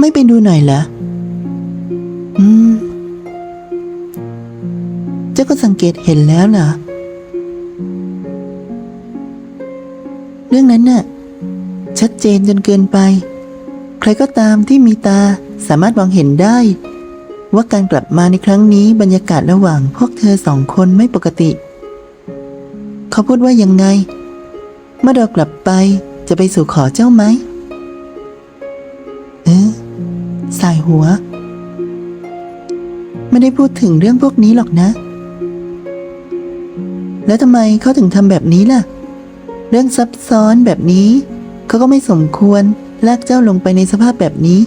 ไม่ไปดูหน่อยเหรอ อืม เจ้าก็สังเกตเห็นแล้วเหรอ เรื่องนั้นน่ะ ชัดเจนจนเกินไป ใครก็ตามที่มีตาสามารถมองเห็นได้ ว่าการกลับมาในครั้งนี้บรรยากาศระหว่างพวกเธอสองคนไม่ปกติ เขาพูดว่ายังไง เมื่อเรากลับไปจะไปสู่ขอเจ้าไหมเออ สายหัว ไม่ได้พูดถึงเรื่องพวกนี้หรอกนะ แล้วทำไมเขาถึงทำแบบนี้ล่ะ เรื่องซับซ้อนแบบนี้ เขาก็ไม่สมควรลากเจ้าลงไปในสภาพแบบนี้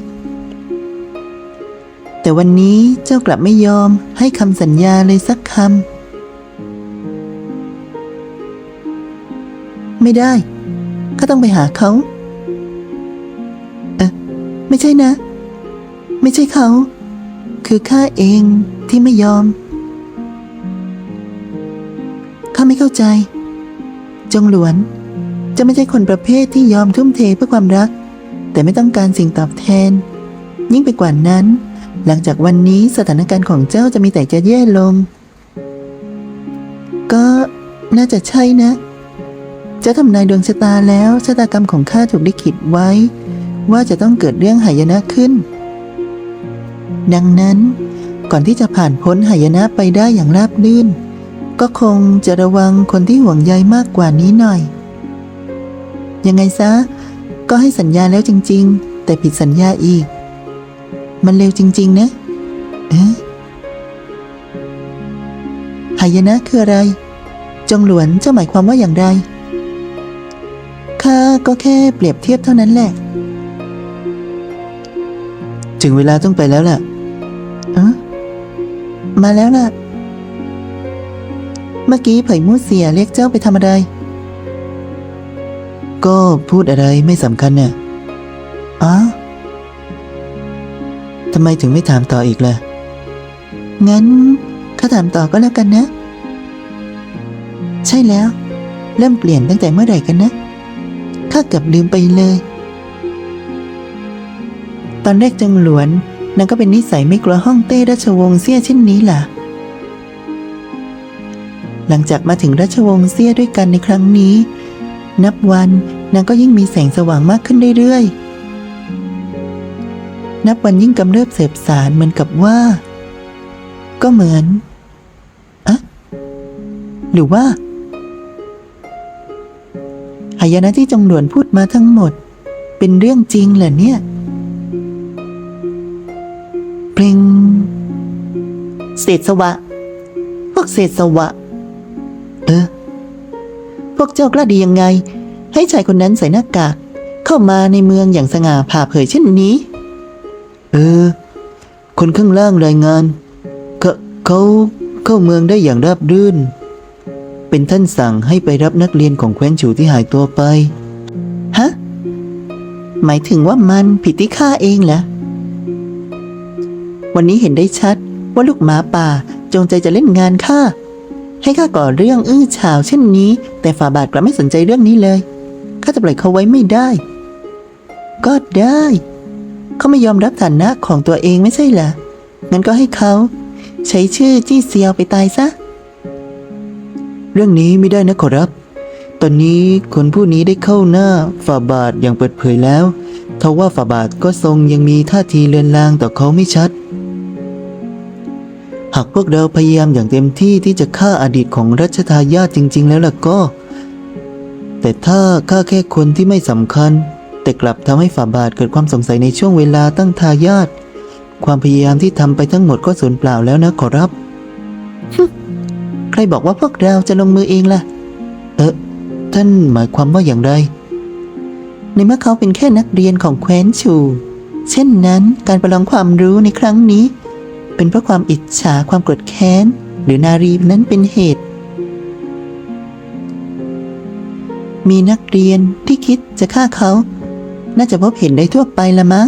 แต่วันนี้เจ้ากลับไม่ยอมให้คำสัญญาเลยสักคำไม่ได้ข้าต้องไปหาเขา เออไม่ใช่นะ ไม่ใช่เขา คือข้าเองที่ไม่ยอม ข้าไม่เข้าใจ จงหลวน จะไม่ใช่คนประเภทที่ยอมทุ่มเทเพื่อความรัก แต่ไม่ต้องการสิ่งตอบแทน ยิ่งไปกว่านั้น หลังจากวันนี้สถานการณ์ของเจ้าจะมีแต่จะแย่ลง ก็น่าจะใช่นะเจ้าทำนายดวงชะตาแล้วชะตากรรมของข้าถูกลิขิตไว้ ว่าจะต้องเกิดเรื่องหายนะขึ้น ดังนั้น ก่อนที่จะผ่านพ้นหายนะไปได้อย่างราบรื่น ก็คงจะระวังคนที่ห่วงใยมากกว่านี้หน่อย ยังไงซะ ก็ให้สัญญาแล้วจริง ๆ แต่ผิดสัญญาอีก มันเร็วจริง ๆ นะเอ๊ะหายนะคืออะไร จงหลวนเจ้าหมายความว่าอย่างไรข้าก็แค่เปรียบเทียบเท่านั้นแหละ ถึงเวลาต้องไปแล้วล่ะ เอะมาแล้วล่ะ เมื่อกี้เผยมูเสียเรียกเจ้าไปทำอะไร ก็พูดอะไรไม่สำคัญเน่ะอ๋อทำไมถึงไม่ถามต่ออีกล่ะ งั้นข้าถามต่อก็แล้วกันนะ ใช่แล้ว เริ่มเปลี่ยนตั้งแต่เมื่อไหร่กันนะ ข้าเกือบลืมไปเลย ตอนแรกจังหลวน นางก็เป็นนิสัยไม่กลัวห้องเต้ราชวงศ์เสี้ยเช่นนี้ล่ะ หลังจากมาถึงราชวงศ์เสี้ยด้วยกันในครั้งนี้ นับวันนางก็ยิ่งมีแสงสว่างมากขึ้นเรื่อยๆ นับวันยิ่งกำเริบเสบสารเหมือนกับว่า ก็เหมือนอะหรือว่าหายนะที่จงหลวนพูดมาทั้งหมด เป็นเรื่องจริงเหรอเนี่ย เพลงเศษสวะ พวกเศษสวะ เออ พวกเจ้ากล้าดียังไง ให้ชายคนนั้นใส่หน้ากากเข้ามาในเมืองอย่างสง่าผ่าเผยเช่นนี้ เออ คนข้างล่างรายงานเขาเขาเข้าเมืองได้อย่างราบรื่น เป็นท่านสั่งให้ไปรับนักเรียนของแคว้นฉูที่หายตัวไป ฮะ หมายถึงว่ามันผิดที่ข้าเองเหรอ วันนี้เห็นได้ชัดว่าลูกหมาป่าจงใจจะเล่นงานข้าให้ข้าก่อเรื่องอื้อฉาวเช่นนี้ แต่ฝ่าบาทกลับไม่สนใจเรื่องนี้เลยข้าจะปล่อยเขาไว้ไม่ได้ ก็ได้ เขาไม่ยอมรับฐานะของตัวเองไม่ใช่เหรองั้นก็ให้เขา ใช้ชื่อจี้เซียวไปตายซะ เรื่องนี้ไม่ได้นะขอรับ ตอนนี้คนผู้นี้ได้เข้าหน้าฝ่าบาทอย่างเปิดเผยแล้วทว่าฝ่าบาทก็ทรงยังมีท่าทีเลือนลางต่อเขาไม่ชัด หากพวกเราพยายามอย่างเต็มที่ที่จะฆ่าอดีตของรัชทายาทจริง ๆ แล้วล่ะก็ แต่ถ้าฆ่าแค่คนที่ไม่สำคัญ แต่กลับทำให้ฝ่าบาทเกิดความสงสัยในช่วงเวลาตั้งทายาทความพยายามที่ทำไปทั้งหมดก็สูญเปล่าแล้วนะขอรับ ใครบอกว่าพวกเราจะลงมือเองล่ะ เออท่านหมายความว่าอย่างไร ในเมื่อเขาเป็นแค่นักเรียนของแคว้นชู เช่นนั้นการประลองความรู้ในครั้งนี้ เป็นเพราะความอิจฉาความโกรธแค้น หรือนารีนั้นเป็นเหตุ มีนักเรียนที่คิดจะฆ่าเขา น่าจะพบเห็นได้ทั่วไปละมั้ง